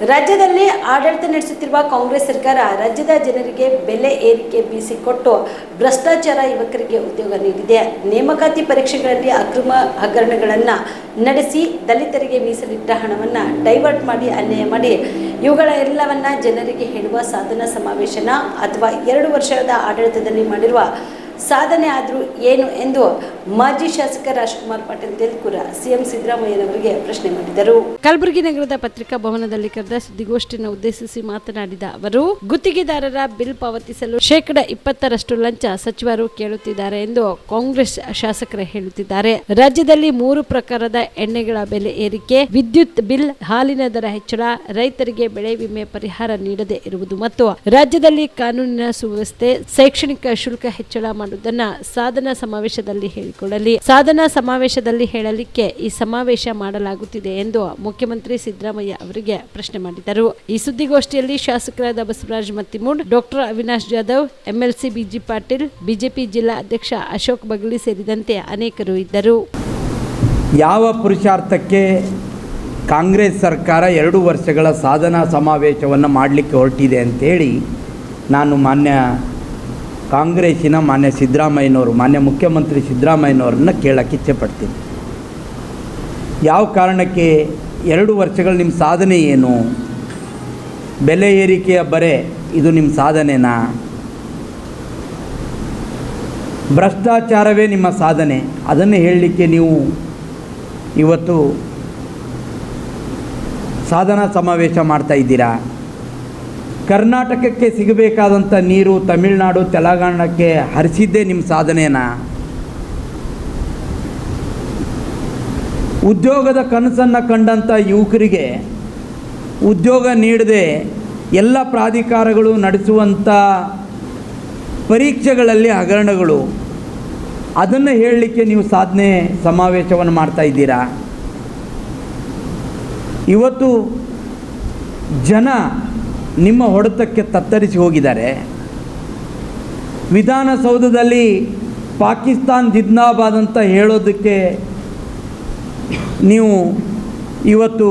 ರಾಜ್ಯದಲ್ಲಿ ಆಡಳಿತ ನಡೆಸುತ್ತಿರುವ ಕಾಂಗ್ರೆಸ್ ಸರ್ಕಾರ ರಾಜ್ಯದ ಜನರಿಗೆ ಬೆಲೆ ಏರಿಕೆ ಬೀಸಿಕೊಟ್ಟು ಭ್ರಷ್ಟಾಚಾರ ಯುವಕರಿಗೆ ಉದ್ಯೋಗ ನೀಡಿದೆ. ನೇಮಕಾತಿ ಪರೀಕ್ಷೆಗಳಲ್ಲಿ ಅಕ್ರಮ ಹಗರಣಗಳನ್ನು ನಡೆಸಿ ದಲಿತರಿಗೆ ಮೀಸಲಿಟ್ಟ ಹಣವನ್ನು ಡೈವರ್ಟ್ ಮಾಡಿ ಅನ್ಯಾಯ ಮಾಡಿ ಇವುಗಳ ಎಲ್ಲವನ್ನ ಜನರಿಗೆ ಹೇಳುವ ಸಾಧನ ಸಮಾವೇಶನ ಅಥವಾ ಎರಡು ವರ್ಷದ ಆಡಳಿತದಲ್ಲಿ ಮಾಡಿರುವ ಸಾಧನೆ ಆದರೂ ಏನು ಎಂದು ಮಾಜಿ ಶಾಸಕ ರಾಜ್ಕುಮಾರ್ ಪಾಟೀಲ್ ತೆಲ್ಕುರ ಸಿಎಂ ಸಿದ್ದರಾಮಯ್ಯನವರಿಗೆ ಪ್ರಶ್ನೆ ಮಾಡಿದರು. ಕಲಬುರಗಿ ನಗರದ ಪತ್ರಿಕಾ ಭವನದಲ್ಲಿ ಕರೆದ ಸುದ್ದಿಗೋಷ್ಠಿಯನ್ನು ಉದ್ದೇಶಿಸಿ ಮಾತನಾಡಿದ ಅವರು, ಗುತ್ತಿಗೆದಾರರ ಬಿಲ್ ಪಾವತಿಸಲು ಶೇಕಡ ಇಪ್ಪತ್ತರಷ್ಟು ಲಂಚ ಸಚಿವರು ಕೇಳುತ್ತಿದ್ದಾರೆ ಎಂದು ಕಾಂಗ್ರೆಸ್ ಶಾಸಕರು ಹೇಳುತ್ತಿದ್ದಾರೆ. ರಾಜ್ಯದಲ್ಲಿ ಮೂರು ಪ್ರಕಾರದ ಎಣ್ಣೆಗಳ ಬೆಲೆ ಏರಿಕೆ, ವಿದ್ಯುತ್ ಬಿಲ್, ಹಾಲಿನ ದರ ಹೆಚ್ಚಳ, ರೈತರಿಗೆ ಬೆಳೆ ವಿಮೆ ಪರಿಹಾರ ನೀಡದೇ ಇರುವುದು ಮತ್ತು ರಾಜ್ಯದಲ್ಲಿ ಕಾನೂನಿನ ಸುವ್ಯವಸ್ಥೆ, ಶೈಕ್ಷಣಿಕ ಶುಲ್ಕ ಹೆಚ್ಚಳ ಮಾಡುವುದನ್ನ ಸಾಧನಾ ಸಮಾವೇಶದಲ್ಲಿ ಹೇಳಿಕೊಳ್ಳಲಿ ಸಾಧನಾ ಸಮಾವೇಶದಲ್ಲಿ ಹೇಳಲಿಕ್ಕೆ ಈ ಸಮಾವೇಶ ಮಾಡಲಾಗುತ್ತಿದೆ ಎಂದು ಮುಖ್ಯಮಂತ್ರಿ ಸಿದ್ದರಾಮಯ್ಯ ಅವರಿಗೆ ಪ್ರಶ್ನೆ ಮಾಡಿದರು. ಈ ಸುದ್ದಿಗೋಷ್ಠಿಯಲ್ಲಿ ಶಾಸಕರಾದ Basavaraj Mattimud, doctor Avinash Jadhav, MLC BG Patil, BJP ಜಿಲ್ಲಾ ಅಧ್ಯಕ್ಷ ಅಶೋಕ್ ಬಗಲಿ ಸೇರಿದಂತೆ ಅನೇಕರು ಇದ್ದರು. ಯಾವ ಪುರುಷಾರ್ಥಕ್ಕೆ ಕಾಂಗ್ರೆಸ್ ಸರ್ಕಾರ ಎರಡು ವರ್ಷಗಳ ಸಾಧನಾ ಸಮಾವೇಶವನ್ನು ಮಾಡಲಿಕ್ಕೆ ಹೊರಟಿದೆ ಅಂತೇಳಿ ನಾನು ಮಾನ್ಯ ಕಾಂಗ್ರೆಸ್ಸಿನ ಮಾನ್ಯ ಸಿದ್ದರಾಮಯ್ಯನವರು, ಮಾನ್ಯ ಮುಖ್ಯಮಂತ್ರಿ ಸಿದ್ದರಾಮಯ್ಯನವ್ರನ್ನ ಕೇಳಕ್ಕೆ ಇಚ್ಛೆಪಡ್ತೀನಿ. ಯಾವ ಕಾರಣಕ್ಕೆ ಎರಡು ವರ್ಷಗಳು ನಿಮ್ಮ ಸಾಧನೆ ಏನು? ಬೆಲೆ ಏರಿಕೆಯ ಬರೆ, ಇದು ನಿಮ್ಮ ಸಾಧನೆನಾ? ಭ್ರಷ್ಟಾಚಾರವೇ ನಿಮ್ಮ ಸಾಧನೆ. ಅದನ್ನು ಹೇಳಲಿಕ್ಕೆ ನೀವು ಇವತ್ತು ಸಾಧನಾ ಸಮಾವೇಶ ಮಾಡ್ತಾ ಇದ್ದೀರಾ? ಕರ್ನಾಟಕಕ್ಕೆ ಸಿಗಬೇಕಾದಂಥ ನೀರು ತಮಿಳುನಾಡು, ತೆಲಂಗಾಣಕ್ಕೆ ಹರಿಸಿದ್ದೇ ನಿಮ್ಮ ಸಾಧನೆನಾ ಉದ್ಯೋಗದ ಕನಸನ್ನು ಕಂಡಂಥ ಯುವಕರಿಗೆ ಉದ್ಯೋಗ ನೀಡದೆ ಎಲ್ಲ ಪ್ರಾಧಿಕಾರಗಳು ನಡೆಸುವಂಥ ಪರೀಕ್ಷೆಗಳಲ್ಲಿ ಹಗರಣಗಳು, ಅದನ್ನು ಹೇಳಲಿಕ್ಕೆ ನೀವು ಸಾಧನೆ ಸಮಾವೇಶವನ್ನು ಮಾಡ್ತಾ ಇದ್ದೀರಾ? ಇವತ್ತು ಜನ ನಿಮ್ಮ ಹೊಡೆತಕ್ಕೆ ತತ್ತರಿಸಿ ಹೋಗಿದ್ದಾರೆ. ವಿಧಾನಸೌಧದಲ್ಲಿ ಪಾಕಿಸ್ತಾನ್ ಜಿದ್ನಾಬಾದ್ ಅಂತ ಹೇಳೋದಕ್ಕೆ ನೀವು ಇವತ್ತು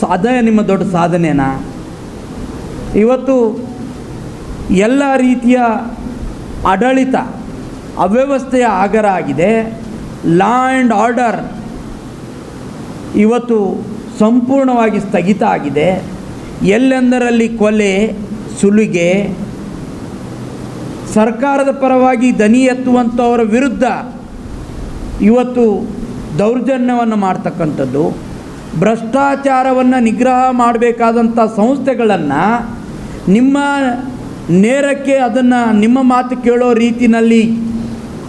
ಸಾಧನೆ ನಿಮ್ಮ ದೊಡ್ಡ ಸಾಧನೆನಾ? ಇವತ್ತು ಎಲ್ಲ ರೀತಿಯ ಆಡಳಿತ ಅವ್ಯವಸ್ಥೆಯ ಆಗರ ಆಗಿದೆ. ಲಾ ಆ್ಯಂಡ್ ಆರ್ಡರ್ ಇವತ್ತು ಸಂಪೂರ್ಣವಾಗಿ ಸ್ಥಗಿತ ಆಗಿದೆ. ಎಲ್ಲೆಂದರಲ್ಲಿ ಕೊಲೆ, ಸುಲಿಗೆ, ಸರ್ಕಾರದ ಪರವಾಗಿ ದನಿ ಎತ್ತುವಂಥವರ ವಿರುದ್ಧ ಇವತ್ತು ದೌರ್ಜನ್ಯವನ್ನು ಮಾಡ್ತಕ್ಕಂಥದ್ದು, ಭ್ರಷ್ಟಾಚಾರವನ್ನು ನಿಗ್ರಹ ಮಾಡಬೇಕಾದಂಥ ಸಂಸ್ಥೆಗಳನ್ನು ನಿಮ್ಮ ನೇರಕ್ಕೆ ಅದನ್ನು ನಿಮ್ಮ ಮಾತು ಕೇಳೋ ರೀತಿಯಲ್ಲಿ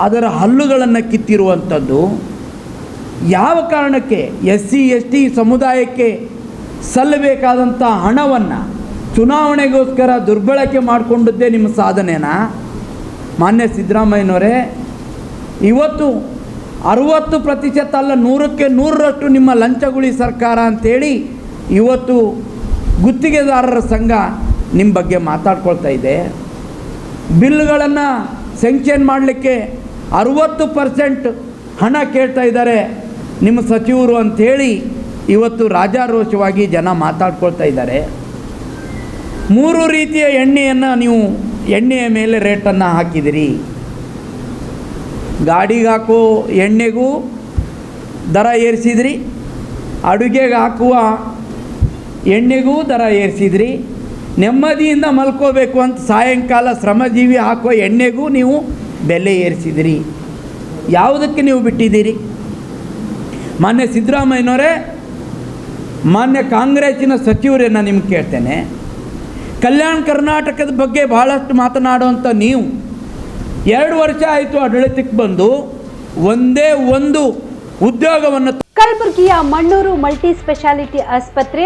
ಅದರ ಹಲ್ಲುಗಳನ್ನು ಕಿತ್ತಿರುವಂಥದ್ದು, ಯಾವ ಕಾರಣಕ್ಕೆ ಎಸ್ ಸಿ ಎಸ್ ಟಿ ಸಮುದಾಯಕ್ಕೆ ಸಲ್ಲಬೇಕಾದಂಥ ಹಣವನ್ನು ಚುನಾವಣೆಗೋಸ್ಕರ ದುರ್ಬಳಕೆ ಮಾಡಿಕೊಂಡದ್ದೇ ನಿಮ್ಮ ಸಾಧನೆನಾ? ಮಾನ್ಯ ಸಿದ್ದರಾಮಯ್ಯನವರೇ, ಇವತ್ತು ಅರುವತ್ತು ಪ್ರತಿಶತ ಅಲ್ಲ, ನೂರಕ್ಕೆ ನೂರರಷ್ಟು ನಿಮ್ಮ ಲಂಚಗುಳಿ ಸರ್ಕಾರ ಅಂಥೇಳಿ ಇವತ್ತು ಗುತ್ತಿಗೆದಾರರ ಸಂಘ ನಿಮ್ಮ ಬಗ್ಗೆ ಮಾತಾಡ್ಕೊಳ್ತಾ ಇದೆ. ಬಿಲ್ಗಳನ್ನು ಸೆಂಕ್ಷನ್ ಮಾಡಲಿಕ್ಕೆ ಅರುವತ್ತು ಪರ್ಸೆಂಟ್ ಹಣ ಕೇಳ್ತಾ ಇದ್ದಾರೆ ನಿಮ್ಮ ಸಚಿವರು ಅಂಥೇಳಿ ಇವತ್ತು ರಾಜಾರೋಷವಾಗಿ ಜನ ಮಾತಾಡ್ಕೊಳ್ತಾ ಇದ್ದಾರೆ. ಮೂರು ರೀತಿಯ ಎಣ್ಣೆಯನ್ನು ನೀವು ಎಣ್ಣೆಯ ಮೇಲೆ ರೇಟನ್ನು ಹಾಕಿದಿರಿ. ಗಾಡಿಗೆ ಹಾಕೋ ಎಣ್ಣೆಗೂ ದರ ಏರಿಸಿದ್ರಿ. ಅಡುಗೆಗೆ ಹಾಕುವ ಎಣ್ಣೆಗೂ ದರ ಏರಿಸಿದ್ರಿ. ನೆಮ್ಮದಿಯಿಂದ ಮಲ್ಕೋಬೇಕು ಅಂತ ಸಾಯಂಕಾಲ ಶ್ರಮಜೀವಿ ಹಾಕೋ ಎಣ್ಣೆಗೂ ನೀವು ಬೆಲೆ ಏರಿಸಿದಿರಿ. ಯಾವುದಕ್ಕೆ ನೀವು ಬಿಟ್ಟಿದ್ದೀರಿ? ಮೊನ್ನೆ ಸಿದ್ದರಾಮಯ್ಯನವರೇ ಮಾನ್ಯ ಕಾಂಗ್ರೆಸ್ಸಿನ ಸಚಿವರೇ ನಾನು ನಿಮ್ಗೆ ಕೇಳ್ತೇನೆ. ಕಲ್ಯಾಣ ಕರ್ನಾಟಕದ ಬಗ್ಗೆ ಭಾಳಷ್ಟು ಮಾತನಾಡುವಂಥ ನೀವು. ಎರಡು ವರ್ಷ ಆಯಿತು ಆಡಳಿತಕ್ಕೆ ಬಂದು ಒಂದೇ ಒಂದು ಉದ್ಯೋಗವನ್ನು ಕಲಬುರಗಿಯ ಮಣ್ಣೂರು ಮಲ್ಟಿ ಸ್ಪೆಷಾಲಿಟಿ ಆಸ್ಪತ್ರೆ